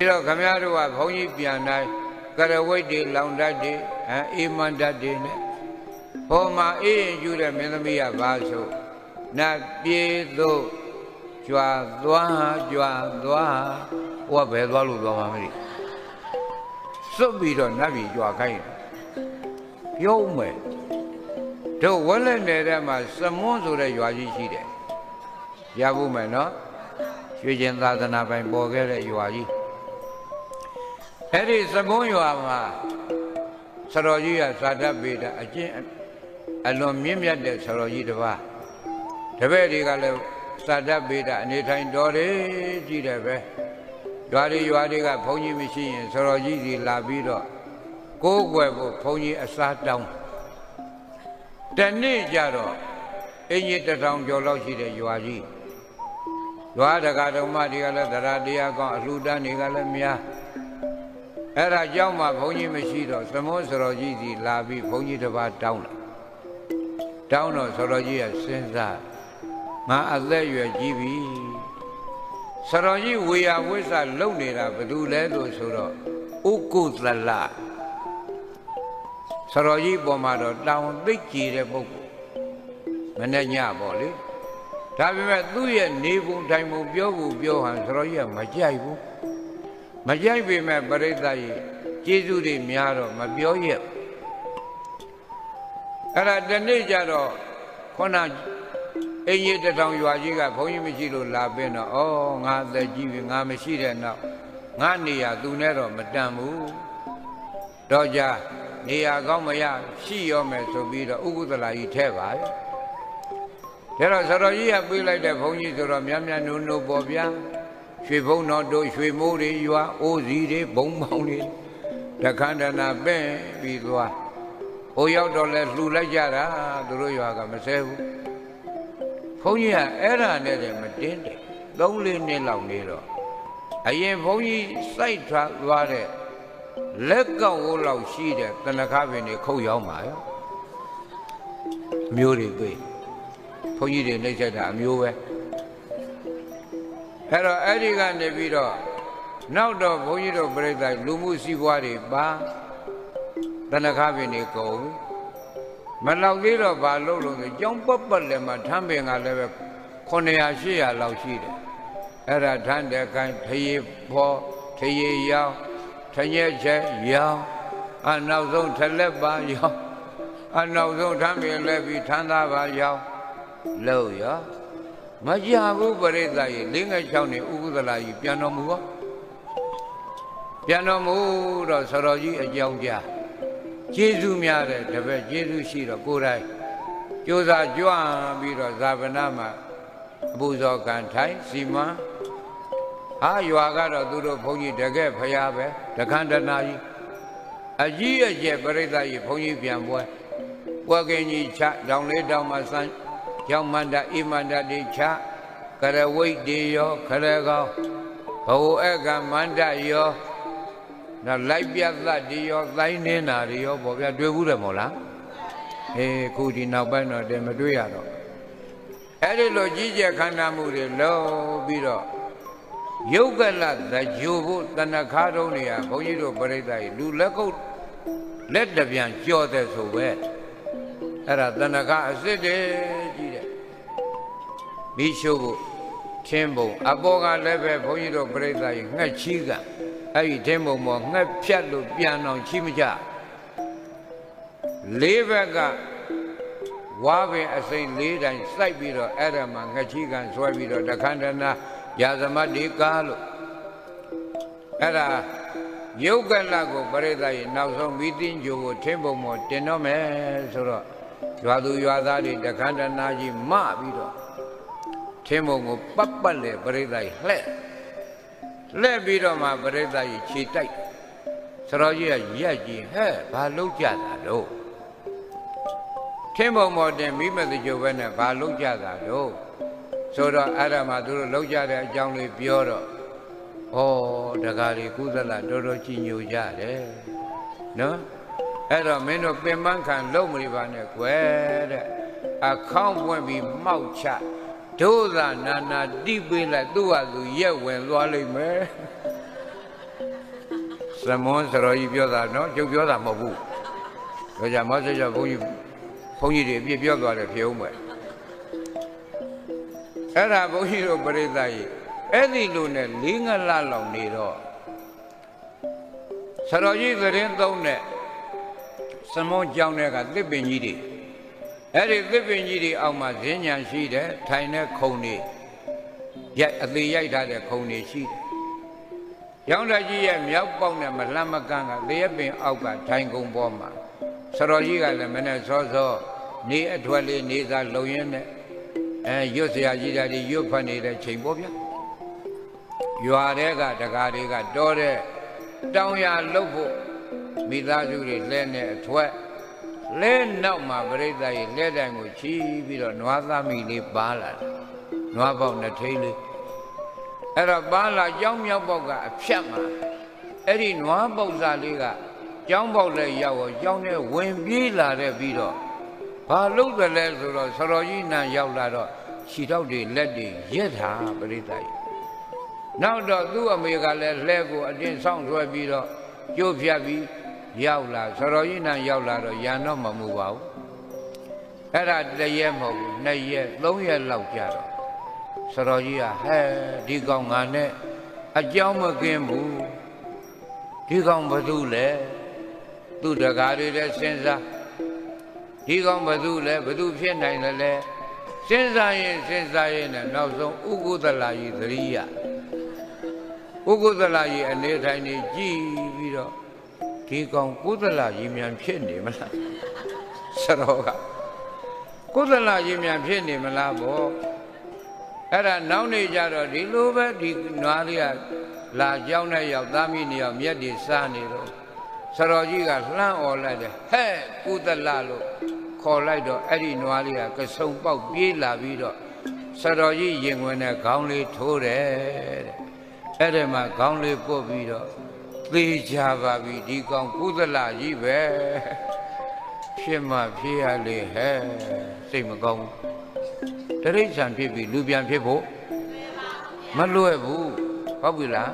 ပြီးတော့ခမရတို့ကဘုန်းကြီးပြန်တိုင်းကရဝိတ်တွေလောင်တတ်တွေအဲအေမန္တတ်တွေနဲ့ဟောမှာအေးရင်ယူတဲ့မင်းသမီးကဘာဆိုနတ်ပြေသို့ကြွာသွားကြွာသွားဟိုကဘယ်သွားလို့သွားမှာမသိစွတ်ပြီးတော့နတ်ပြည်ကြွာခိုင်းတယ်ပြုံးမယ်တို့ဝက်လက်နေတဲ့မှာစမွန်းဆိုတဲ့ရွာကြီးရှိတယ်ရဖို့မယ်နော်ရွှေကျင်သာသနာပိုင်ပေါ်ခဲ့တဲ့ရွာကြီး အဲ့ဒီစမွန်းရွာမှာဆရာကြီးကသာတပေတာအကျင့်အလွန်မြင့်မြတ်တဲ့ဆရာကြီးတစ်ပါးတပည့်တွေကလည်းသာတပေတာအနေထိုင်တော်တယ်ကြည့်တယ်ပဲရွာတွေရွာတွေကဘုန်းကြီးမရှိရင်ဆရာကြီးစီလာပြီးတော့ကိုးကွယ်ဖို့ဘုန်းကြီးအစားတောင်းတနေ့ကျတော့အင်ကြီးတစ်ထောင်ကျော်လောက်ရှိတဲ့ရွာကြီးရွာတကာဓမ္မတွေကလည်းတရားတရားကောင်းအလှူဒန်းတွေကလည်းများ အဲ့ဒါကြောင့်မှဘုန်းကြီးမရှိတော့သမောစရောကြီးစီလာပြီးဘုန်းကြီးတစ်ပါးတောင်းလာတောင်းတော့စရောကြီးကစဉ်းစားငါအသက်ရွယ်ကြီးပြီစရောကြီးဝေယဝိဆလုံနေတာဘယ်သူလဲလို့ဆိုတော့ဥကုသလစရောကြီးပေါ်မှာတော့တောင်းသိကြည်တဲ့ပုဂ္ဂိုလ်မနဲ့ညပေါ့လေဒါပေမဲ့သူ့ရဲ့နေပုံထိုင်ပုံပြောဖို့ပြောဟန်စရောကြီးကမကြိုက်ဘူး မကြိုက်ပေမဲ့ပရိသတ်ကြီးကျေးဇူးတွေများတော့မပြောရက်အဲ့ဒါတနေ့ကျတော့ခုနအင်းကြီးတထောင်ရွာကြီးကဘုန်းကြီးမရှိလို့လာပင်းတော့ဩငါအသက်ကြီးပြီငါမရှိတဲ့နောက်ငါနေရသူနဲ့တော့မတန်ဘူးတော့ကြနေရကောင်းမရရှိရောမယ်ဆိုပြီးတော့ဥက္ကုသလာကြီးထဲပါရဲ့ဒါတော့ဆရာကြီးကပြေးလိုက်တဲ့ဘုန်းကြီးဆိုတော့မြတ်မြတ်နုံနုံပေါ်ဗျာ ရွှေဘုံတော်တို့ရွှေမိုးတွေရွာအိုးစီတွေဘုံပေါင်းတွေတခန္ဓနာပဲ့ပြီးသွားဟိုရောက်တော့လဲလှူလိုက်ကြတာသူတို့ရွာကမဆဲဘူးဘုန်းကြီးကအဲ့ဒါနဲ့တည်းမတင်းတယ်သုံးလေးနှစ်လောက်နေတော့အရင်ဘုန်းကြီးစိုက်ထွက်သွားတဲ့လက်ကောက်ဝိုးလောက်ရှိတဲ့တဏခပင်တွေခုတ်ရောက်ပါရောမျိုးတွေတွေ့ဘုန်းကြီးတွေနှိမ့်ဆက်တာအမျိုးပဲ အဲ့တော့အဲ့ဒီကနေပြီးတော့နောက်တော့ဘုန်းကြီးတို့ပြိဿလူမှုစည်းပွားတွေပါတဏခပင်တွေကုန်မလောက်သေးတော့ဘာလို့လို့ဆိုကြောင်းပတ်ပတ်လည်းမှထမ်းပင်ကလည်းပဲ900 800လောက်ရှိတယ်အဲ့ဒါထမ်းတဲ့ခိုင်းထရေဖောထရေရောင်းထညက်ချက်ရောင်းအနောက်ဆုံးထလက်ပါရောင်းအနောက်ဆုံးထမ်းပင်လည်းပြီးထမ်းသားပါရောင်းလို့ရော မကြဘူးပရိသတ်ကြီးလေးငယ်6နှစ်ဥပဒလာကြီးပြန်တော်မူပါပြန်တော်မူတော့ဆရာကြီးအကြောင်းကြားကျေးဇူးများတဲ့တပည့်ကျေးဇူးရှိတော့ကိုယ်တိုင်ကြိုးစားကြွပြီးတော့ဇာဗနာမှာအပူဇော်ကံထိုင်စီမံဟာရွာကတော့သူတို့ဘုန်းကြီးတကယ်ဖရာပဲတခန္ဓနာကြီးအကြီးအကျယ်ပရိသတ်ကြီးဘုန်းကြီးပြန်ပွဲပွဲကင်းကြီးချတောင်လေးတောင်မှာစမ်း ကြောင့်မန္တဣမန္တတိချကရဝိတ်တေယောခရကောဘဝအကမန္တယောနောက်လိုက်ပြတ်သတ်ဒီရောသိုင်းနေတာတွေရောပေါ့ဗျာတွေ့ဘူးတယ်မို့လားအေးခုဒီနောက်ပိုင်းတော့တည်းမတွေ့ရတော့အဲ့ဒီလိုကြီးကျယ်ခန္ဓာမှုတွေလုံးပြီးတော့ယုတ်ကလသကြိုဖို့တဏခါတုံးတွေကဘုန်းကြီးတို့ပြိဿကြီးလူလက်ကုပ်လက်တပြန်ကြော်တဲ့ဆိုပဲအဲ့ဒါတဏခါအစ်စ်တယ်ကြီးတဲ့ မိရှုဖို့ချင်းပုံအပေါ်ကလည်းပဲဘုန်းကြီးတို့ပြိဿကြီးငှက်ချီးကအဲ့ဒီတင်းပုံပေါ်ငှက်ဖြတ်လို့ပြန်အောင်ချီးမကြလေးဘက်ကဝါပင်အစိမ့်လေးတိုင်းစိုက်ပြီးတော့အဲ့ဒါမှငှက်ချီးကန်ဆွဲပြီးတော့တခန္ဓနာယာသမတ်ဒီကားလို့အဲ့ဒါယုတ်ကလကိုပရိသတ်ရေနောက်ဆုံးမိသိညိုကိုထင်းပုံပေါ်တင်တော့မယ်ဆိုတော့ရွာသူရွာသားတွေတခန္ဓနာကြီးမပြီးတော့ ထင်းပုံကိုပတ်ပတ်လေပရိသတ်လှဲ့လှဲ့ပြီးတော့မှပရိသတ်ကြီးခြေတိုက်ဆရာကြီးကရက်ကြီးဟဲ့ဘာလုပ်ကြတာလို့ထင်းပုံပေါ်တင်မိမတကြိုပဲနဲ့ဘာလုပ်ကြတာလို့ဆိုတော့အဲ့ဒါမှသူတို့လောက်ကြတဲ့အကြောင်းလေးပြောတော့ဩတကားလေးကုသလတော်တော်ကြည်ညိုကြတယ်နော်အဲ့တော့မင်းတို့ပင်ပန်းခံလုံးမနေပါနဲ့ကွယ်တဲ့အခေါင်းပွင့်ပြီးမှောက်ချ ဒုသာနာနာတိပေးလိုက်သူ့ဟာသူရက်ဝင်သွားလိမ့်မယ်သမွန်းစရောကြီးပြောတာနော်ကျုပ်ပြောတာမဟုတ်ဘူးဒါကြောင့်မဆက်ကြဘုန်းကြီးဘုန်းကြီးတွေအပြစ်ပြောသွားတယ်ဖြစ်အောင်ပဲအဲ့ဒါဘုန်းကြီးတို့ပြိဿကြီးအဲ့ဒီလိုနဲ့လေးငလလောက်နေတော့စရောကြီးသတင်းသုံးတဲ့သမွန်းကြောင်းတဲ့ကသစ်ပင်ကြီးတွေ အဲ့ဒီသစ်ပင်ကြီးတွေအောက်မှာဈဉ္ညာရှိတယ်ထိုင်တဲ့ခုံတွေရိုက်အသေးရိုက်ထားတဲ့ခုံတွေရှိတယ်။ရောင်းတကြီးရဲ့မြောက်ပေါက်နဲ့မလှမ်းမကန်းကလျက်ပင်အောက်ကထိုင်ခုံပေါ်မှာစတော်ကြီးကလည်းမနဲ့စောစောနေအထွက်လေးနေစားလုံရင်းနဲ့အဲရွတ်စရာကြီးတာတွေရွတ်ဖတ်နေတဲ့ချိန်ပေါ့ဗျာ။ရွာတဲ့ကတကားတွေကတော်တဲ့တောင်ရလှုပ်ဖို့မိသားစုတွေလှဲနေအထွက် လဲနောက်မှာပြိဿရဲ့လဲတိုင်ကိုချီးပြီးတော့နွားသားမိလေးပါလာတယ်နွားပေါက်နှစ်ထိန်းလေးအဲ့တော့ပါလာကြောင်းမြောက်ပေါက်ကအဖြတ်မှာအဲ့ဒီနွားပုတ်စာလေးကကြောင်းပေါက်လည်းရောက်ရောကြောင်းနဲ့ဝင်ပြေးလာတဲ့ပြီးတော့ဘာလို့တယ်လဲဆိုတော့ဆတော်ကြီးနံရောက်လာတော့ခြေထောက်တွေလက်တွေရက်တာပရိသတ်ကြီးနောက်တော့သူ့အမေကလည်းလှဲကိုအတင်းဆောင်ဆွဲပြီးတော့ကျိုးဖြတ်ပြီး ရောက်လာဆတော်ကြီးနံရောက်လာတော့ရန်တော့မမှုပါဘူးအဲ့ဒါတစ်ရက်မဟုတ်ဘူးနှစ်ရက်သုံးရက်လောက်ကြာတော့ဆရာကြီးကဟဲဒီကောင်ငါနဲ့အကြောင်းမကင်းဘူးဒီကောင်ဘာလို့လဲသူတကားတွေလည်းစဉ်းစားဒီကောင်ဘာလို့လဲဘာလို့ဖြစ်နိုင်တယ်လဲစဉ်းစားရင်စဉ်းစားရင်နဲ့နောက်ဆုံးဥကုသလာကြီးသတိရဥကုသလာကြီးအနေထိုင်နေကြည်ပြီးတော့ ဒီကောင်ကုသလာကြီးမြန်ဖြစ်နေမလားဆရာကကုသလာကြီးမြန်ဖြစ်နေမလားဗောအဲ့ဒါနောက်နေကြတော့ဒီလိုပဲဒီနွားလေးကလာကြောင်းနဲ့ရောက်သားမိနေရောက်မြက်တွေစားနေတော့ဆရာကြီးကလှမ်းអော်လိုက်တယ်ဟဲ့ကုသလလို့ခေါ်လိုက်တော့အဲ့ဒီနွားလေးကကစုံပေါက်ပြေးလာပြီးတော့ဆရာကြီးရင်ဝင်တဲ့ခေါင်းလေးထိုးတယ်တဲ့အဲ့ဒီမှာခေါင်းလေးပုတ်ပြီးတော့ သေချာပါပြီဒီကောင်ကုသလကြီးပဲဖြစ်မှဖြစ်ရလေဟဲ့စိတ်မကောင်းဘူးတရိစ္ဆာန်ဖြစ်ပြီးလူပြန်ဖြစ်ဖို့မလွယ်ဘူးဟုတ်ပြီလား